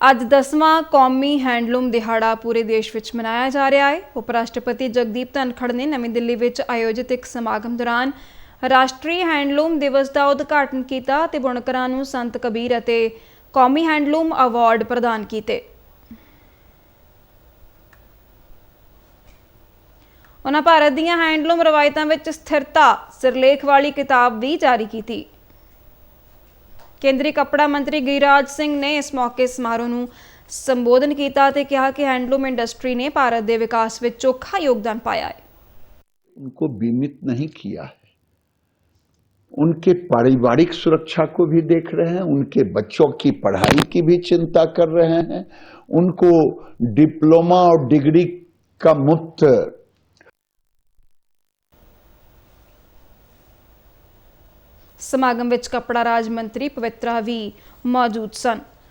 ਅੱਜ 10ਵਾਂ ਕੌਮੀ ਹੈਂਡਲੂਮ ਦਿਹਾੜਾ ਪੂਰੇ ਦੇਸ਼ ਵਿੱਚ ਮਨਾਇਆ ਜਾ ਰਿਹਾ ਹੈ। ਉਪ ਰਾਸ਼ਟਰਪਤੀ ਜਗਦੀਪ ਧਨਖੜ ਨੇ ਨਵੀਂ ਦਿੱਲੀ ਵਿੱਚ ਆਯੋਜਿਤ ਇੱਕ ਸਮਾਗਮ ਦੌਰਾਨ ਰਾਸ਼ਟਰੀ ਹੈਂਡਲੂਮ ਦਿਵਸ ਦਾ ਉਦਘਾਟਨ ਕੀਤਾ ਤੇ ਬੁਣਕਰਾਂ ਨੂੰ ਸੰਤ ਕਬੀਰ ਅਤੇ ਕੌਮੀ ਹੈਂਡਲੂਮ ਅਵਾਰਡ ਪ੍ਰਦਾਨ ਕੀਤੇ। ਉਹਨਾਂ ਭਾਰਤ ਦੀਆਂ ਹੈਂਡਲੂਮ ਰਵਾਇਤਾਂ ਵਿੱਚ ਸਥਿਰਤਾ, ਸਿਰਲੇਖ ਵਾਲੀ ਕਿਤਾਬ ਵੀ ਜਾਰੀ ਕੀਤੀ। ਕੇਂਦਰੀ ਕੱਪੜਾ ਮੰਤਰੀ ਗਿਰਿਰਾਜ ਸਿੰਘ ਨੇ ਇਸ ਮੌਕੇ ਸਮਾਰੋਹ ਨੂੰ ਸੰਬੋਧਨ ਕੀਤਾ ਤੇ ਕਿਹਾ ਕਿ ਹੈਂਡਲੂਮ ਇੰਡਸਟਰੀ ਨੇ ਭਾਰਤ ਦੇ ਵਿਕਾਸ ਵਿੱਚ ਚੋਖਾ ਯੋਗਦਾਨ ਪਾਇਆ ਹੈ उनको बीमित नहीं किया है उनके पारिवारिक सुरक्षा को भी देख रहे हैं उनके बच्चों की पढ़ाई की भी चिंता कर रहे हैं उनको डिप्लोमा और डिग्री का मुफ्त ਸਮਾਗਮ ਵਿੱਚ ਕੱਪੜਾ ਰਾਜ ਮੰਤਰੀ ਪਵਿੱਤਰਾ ਵੀ ਮੌਜੂਦ ਸਨ।